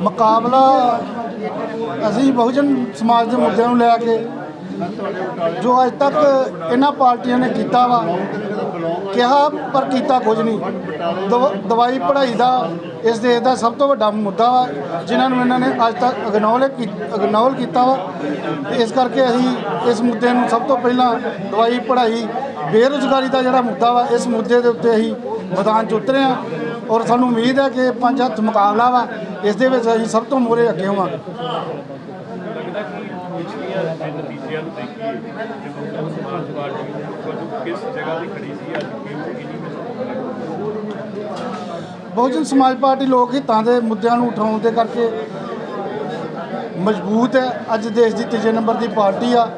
ਮੁਕਾਬਲਾ ਅਸੀਂ ਬਹੁਜਨ ਸਮਾਜ ਦੇ ਮੁੱਦਿਆਂ ਨੂੰ ਲੈ ਕੇ ਜੋ ਅੱਜ ਤੱਕ ਇਹਨਾਂ ਪਾਰਟੀਆਂ ਨੇ ਕੀਤਾ ਵਾ, ਕਿਹਾ ਪਰ ਕੀਤਾ ਕੁਝ ਨਹੀਂ। ਦਵ- ਦਵਾਈ ਪੜ੍ਹਾਈ ਦਾ, ਇਸ ਦੇਸ਼ ਦਾ ਸਭ ਤੋਂ ਵੱਡਾ ਮੁੱਦਾ ਵਾ, ਜਿਨ੍ਹਾਂ ਨੂੰ ਇਹਨਾਂ ਨੇ ਅੱਜ ਤੱਕ ਇਗਨੋਰ ਇਗਨੋਰ ਕੀਤਾ ਵਾ। ਇਸ ਕਰਕੇ ਅਸੀਂ ਇਸ ਮੁੱਦੇ ਨੂੰ ਸਭ ਤੋਂ ਪਹਿਲਾਂ ਦਵਾਈ ਪੜ੍ਹਾਈ ਬੇਰੁਜ਼ਗਾਰੀ ਦਾ ਜਿਹੜਾ ਮੁੱਦਾ ਵਾ, ਇਸ ਮੁੱਦੇ ਦੇ ਉੱਤੇ ਅਸੀਂ ਮੈਦਾਨ 'ਚ ਉਤਰੇ ਹਾਂ ਔਰ ਸਾਨੂੰ ਉਮੀਦ ਹੈ ਕਿ ਪੰਜ ਹੱਥ ਮੁਕਾਬਲਾ ਵਾ, ਇਸ ਦੇ ਵਿੱਚ ਅਸੀਂ ਸਭ ਤੋਂ ਮੂਹਰੇ ਅੱਗੇ ਹੋਵਾਂਗੇ। ਬਹੁਜਨ ਸਮਾਜ ਪਾਰਟੀ ਬਹੁਜਨ ਸਮਾਜ ਪਾਰਟੀ ਲੋਕ ਹਿੱਤਾਂ ਦੇ ਮੁੱਦਿਆਂ ਨੂੰ ਉਠਾਉਣ ਦੇ ਕਰਕੇ ਮਜ਼ਬੂਤ ਹੈ। ਅੱਜ ਦੇਸ਼ ਦੀ ਤੀਜੇ ਨੰਬਰ ਦੀ ਪਾਰਟੀ ਆ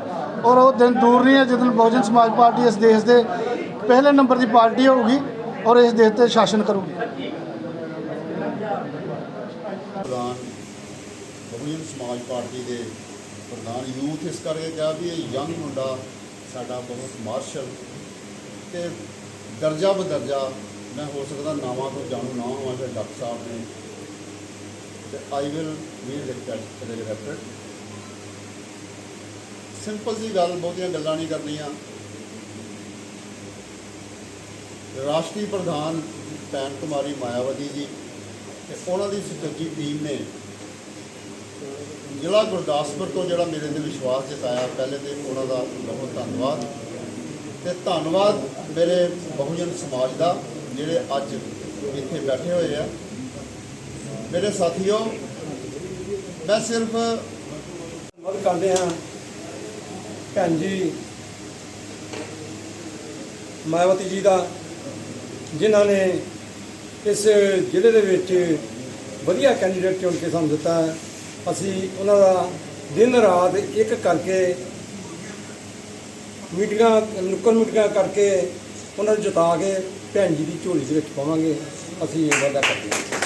ਔਰ ਉਹ ਦਿਨ ਦੂਰ ਨਹੀਂ ਹੈ ਜਦੋਂ ਬਹੁਜਨ ਸਮਾਜ ਪਾਰਟੀ ਇਸ ਦੇਸ਼ ਦੇ ਪਹਿਲੇ ਨੰਬਰ ਦੀ ਪਾਰਟੀ ਹੋਊਗੀ। ਔਰ ਇਸ ਦੇਸ਼ ਤੇ ਸ਼ਾਸਨ ਕਰੂਗੀ। ਪ੍ਰਧਾਨ ਬਹੁਜਨ ਸਮਾਜ ਪਾਰਟੀ ਦੇ ਪ੍ਰਧਾਨ ਯੂਥ ਇਸ ਕਰਕੇ ਕਿਹਾ ਵੀ ਇਹ ਯੰਗ ਮੁੰਡਾ ਸਾਡਾ ਬਹੁਤ ਮਾਰਸ਼ਲ ਤੇ ਦਰਜਾ ਬਦਰਜਾ, ਮੈਂ ਹੋ ਸਕਦਾ ਨਾਵਾਂ ਤੋਂ ਜਾਣੂ ਨਾ ਹੋਵਾਂ ਤੇ ਡਾਕਟਰ ਸਾਹਿਬ ਨੇ ਤੇ ਆਈ ਵਿਲ ਵੀ ਰਿਸਪੈਕਟ ਸਿੰਪਲ ਜੀ ਗੱਲ, ਬਹੁਤੀਆਂ ਗੱਲਾਂ ਨਹੀਂ ਕਰਨੀਆਂ। ਰਾਸ਼ਟਰੀ ਪ੍ਰਧਾਨ ਭੈਣ ਕੁਮਾਰੀ ਮਾਇਆਵਤੀ ਜੀ ਤੇ ਉਹਨਾਂ ਦੀ ਸੁਚੱਜੀ ਟੀਮ ਨੇ ਜ਼ਿਲ੍ਹਾ ਗੁਰਦਾਸਪੁਰ ਤੋਂ ਜਿਹੜਾ ਮੇਰੇ ਤੇ ਵਿਸ਼ਵਾਸ ਜਤਾਇਆ, ਪਹਿਲੇ ਤੇ ਉਹਨਾਂ ਦਾ ਬਹੁਤ ਧੰਨਵਾਦ ਤੇ ਧੰਨਵਾਦ ਮੇਰੇ ਬਹੁਜਨ ਸਮਾਜ ਦਾ ਜਿਹੜੇ ਅੱਜ ਇੱਥੇ ਬੈਠੇ ਹੋਏ ਆ। ਮੇਰੇ ਸਾਥੀਓ, ਮੈਂ ਸਿਰਫ ਮਦਦ ਕਰਦੇ ਹਾਂ ਭੈਣ ਜੀ ਮਾਇਆਵਤੀ ਜੀ ਦਾ ਜਿਨ੍ਹਾਂ ਨੇ ਇਸ ਜ਼ਿਲ੍ਹੇ ਦੇ ਵਿੱਚ ਵਧੀਆ ਕੈਂਡੀਡੇਟ ਚੁਣ ਕੇ ਸਾਨੂੰ ਦਿੱਤਾ। ਅਸੀਂ ਉਹਨਾਂ ਦਾ ਦਿਨ ਰਾਤ ਇੱਕ ਕਰਕੇ ਮੀਟਿੰਗਾਂ ਨੁੱਕਰ ਮੀਟਿੰਗਾਂ ਕਰਕੇ ਉਹਨਾਂ ਨੂੰ ਜਿਤਾ ਕੇ ਭੈਣ ਜੀ ਦੀ ਝੋਲੀ ਦੇ ਵਿੱਚ ਪਾਵਾਂਗੇ। ਅਸੀਂ ਇਹ ਵਾਅਦਾ ਕਰਦੇ ਹਾਂ।